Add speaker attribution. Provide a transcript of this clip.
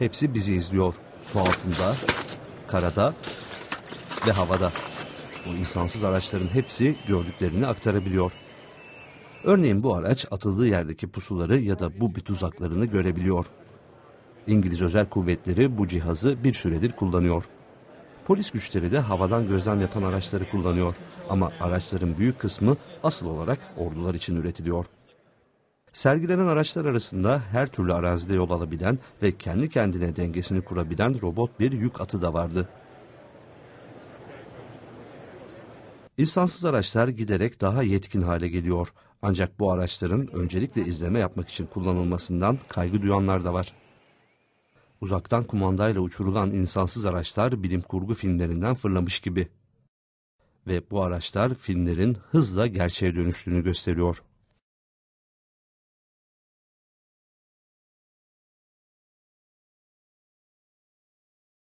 Speaker 1: Hepsi bizi izliyor. Su altında, karada ve havada. Bu insansız araçların hepsi gördüklerini aktarabiliyor. Örneğin bu araç atıldığı yerdeki pusuları ya da bu bir tuzaklarını görebiliyor. İngiliz özel kuvvetleri bu cihazı bir süredir kullanıyor. Polis güçleri de havadan gözlem yapan araçları kullanıyor. Ama araçların büyük kısmı asıl olarak ordular için üretiliyor. Sergilenen araçlar arasında her türlü arazide yol alabilen ve kendi kendine dengesini kurabilen robot bir yük atı da vardı. İnsansız araçlar giderek daha yetkin hale geliyor. Ancak bu araçların öncelikle izleme yapmak için kullanılmasından kaygı duyanlar da var. Uzaktan kumandayla uçurulan insansız araçlar bilim kurgu filmlerinden fırlamış gibi. Ve bu araçlar filmlerin hızla gerçeğe dönüştüğünü gösteriyor.